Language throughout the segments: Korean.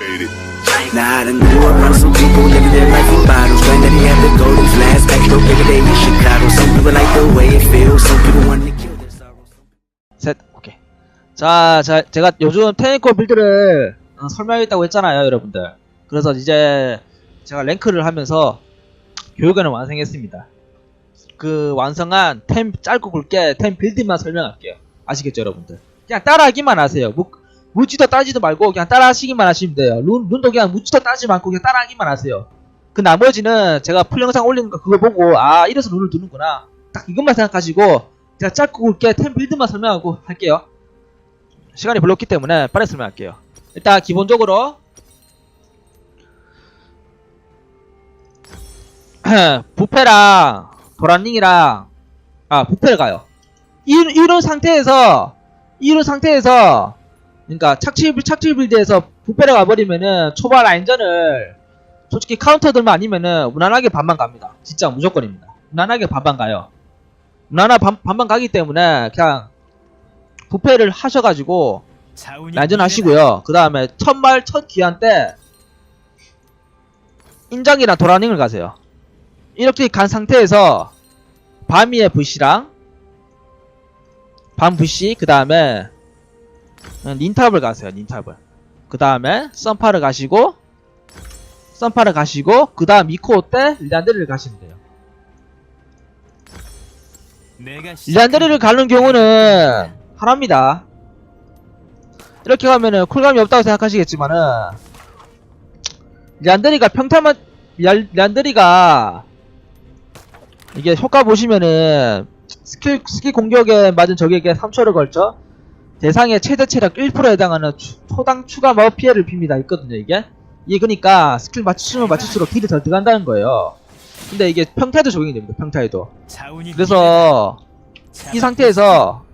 Made it. Nah, I done grew around some people living their life in bottles. Granddaddy had the golden flask, back though every day in Chicago. Some people like the way it feels, some people want to kill their sorrows. 셋 오케이 자, 자 제가 요즘 테니코 빌드를 어, 설명하겠다고 했잖아요 여러분들 그래서 이제 제가 랭크를 하면서 교육원을 완성했습니다 그 완성한 템 짧고 굵게 템 빌드만 설명할게요 아시겠죠 여러분들 그냥 따라하기만 하세요 무, 묻지도 따지도 말고 그냥 따라하시기만 하시면 돼요 룬, 룬도 그냥 묻지도 따지지 말고 그냥 따라하기만 하세요 그 나머지는 제가 풀 영상 올리는 거 그거 보고 아 이래서 룬을 두는구나 딱 이것만 생각하시고 제가 짧고 굵게 템 빌드만 설명하고 할게요. 시간이 없기 때문에 빨리 설명할게요. 일단 기본적으로 부패랑 도란닝이랑 아 부패를 가요. 이, 이런 상태에서 이런 상태에서 그러니까 착취 착취 빌드에서 부패를 가버리면은 초반 라인전을 솔직히 카운터들만 아니면은 무난하게 반반 갑니다. 진짜 무조건입니다. 무난하게 반반 가요. 나나 반, 반반 가기 때문에 그냥 부패를 하셔가지고 난전 하시고요. 그 다음에 첫말 첫 기한 때 인장이랑 도라닝을 가세요. 이렇게 간 상태에서 밤이의 부시랑 밤 부시 그 다음에 닌탑을 가세요. 닌탑을. 그 다음에 썬파를 가시고 썬파를 가시고 그 다음 미코 때 릴란드를 가시면 돼요. 릴란드리를 가는 경우는 하나입니다. 이렇게 가면은 쿨감이 없다고 생각하시겠지만은 릴란드리가 평타만 릴- 릴란드리가 이게 효과 보시면은 스킬 스킬 공격에 맞은 적에게 3초를 걸쳐 대상의 최대 체력 1%에 해당하는 추- 초당 추가 마법 피해를 빕니다. 있거든요, 이게. 이게 그니까 스킬 맞추면 맞출수록 딜이 덜 들어간다는 거예요. 근데 이게 평타에도 적용이 됩니다. 평타에도. 그래서 이 상태에서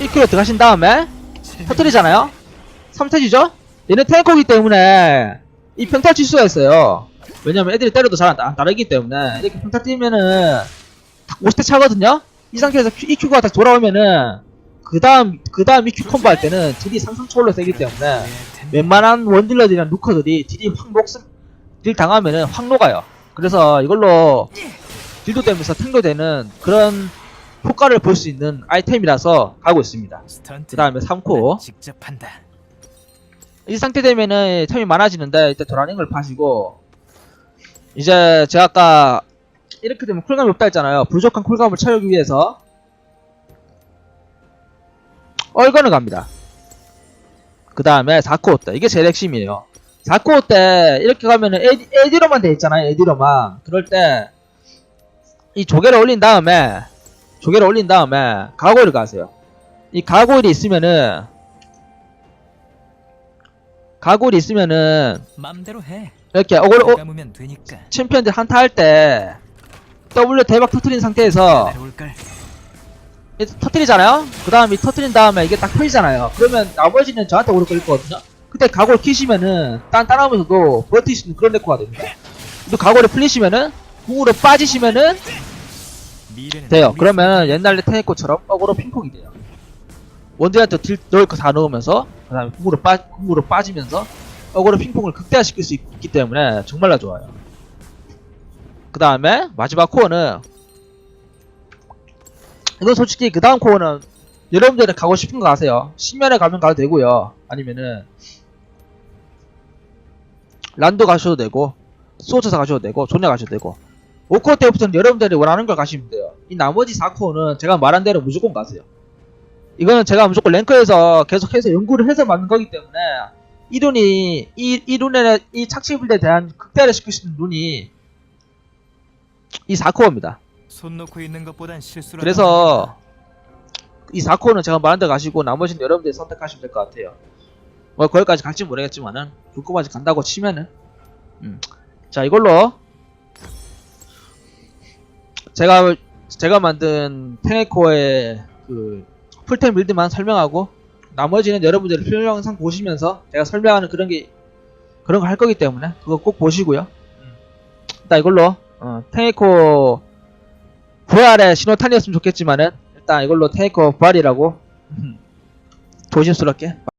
1kg 들어가신 다음에 터뜨리잖아요? 3태지죠? 얘는 탱커기 때문에 이 평타 칠 수가 있어요. 왜냐면 애들이 때려도 잘안 따르기 때문에 이렇게 평타 뛰면은 딱 50대 차거든요? 이 상태에서 EQ가 다시 돌아오면은 그 다음 그 다음 EQ 콤보 할 때는 딜이 상승초월로 세기 때문에 웬만한 원딜러들이랑 루커들이 딜이 확 녹슨 딜 당하면은 확 녹아요. 그래서 이걸로 딜도 되면서 탱도 되는 그런 효과를 볼 수 있는 아이템이라서 가고 있습니다. 그 다음에 3코. 직접 한다. 이 상태 되면은 템이 많아지는데 이때 도라닝을 파시고 이제 제가 아까 이렇게 되면 쿨감이 없다 했잖아요. 부족한 쿨감을 채우기 위해서 얼건을 갑니다. 그 다음에 4코어 때 이게 제일 핵심이에요. 4코어 때 이렇게 가면은 에디, 에디로만 돼 있잖아요. 에디로만 그럴 때 이 조개를 올린 다음에 조개를 올린 다음에 가고를 가세요. 이 가고일이 있으면은 가골이 있으면은 맘대로 해. 이렇게 어글 어, 되니까. 챔피언들 한타 할 때 W 대박 터트린 상태에서 날아올 걸. 이 터트리잖아요? 그 다음에 터트린 다음에 이게 딱 펴지잖아요. 그러면 나머지는 저한테 오를 거거든요? 그때 각오를 키시면은 딴 따라오면서도 버틸 수 있는 그런 데코가 됩니다. 또 각오를 풀리시면은 궁으로 빠지시면은 돼요. 그러면 옛날에 테니코처럼 어그로 핑퐁이 돼요. 원딜한테 딜 넣을 거 다 넣으면서 그 다음에 궁으로 빠 궁으로 빠지면서 어그로 핑퐁을 극대화시킬 수 있, 기 때문에 정말로 좋아요. 그 다음에 마지막 코어는 이건 솔직히 그 다음 코어는 여러분들이 가고 싶은 거 가세요. 식면에 가면 가도 되고요. 아니면은 란도 가셔도 되고 소처사 가셔도 되고 존야 가셔도 되고 5코어 때부터는 여러분들이 원하는 걸 가시면 돼요. 이 나머지 4코어는 제가 말한 대로 무조건 가세요. 이거는 제가 무조건 랭크에서 계속해서 연구를 해서 만든 거기 때문에 이 룬이 이, 이 룬의 이 착취불에 대한 극대화를 있는 룬이 이 4코어입니다. 손 놓고 있는 것보단 실수를. 그래서 이 4코어는 제가 말한 데 가시고 나머지는 여러분들이 선택하시면 될 것 같아요. 뭐 거기까지 갈지 모르겠지만은 불꽃까지 간다고 치면은 음. 자 이걸로 제가 제가 만든 탱에코의 그 풀템 빌드만 설명하고 나머지는 여러분들이 필요 영상 보시면서 제가 설명하는 그런 게 그런 거 할 거기 때문에 그거 꼭 보시고요. 음. 일단 이걸로 어, 탱에코 VR의 신호탄이었으면 좋겠지만은 일단 이걸로 테이크 부활이라고. 조심스럽게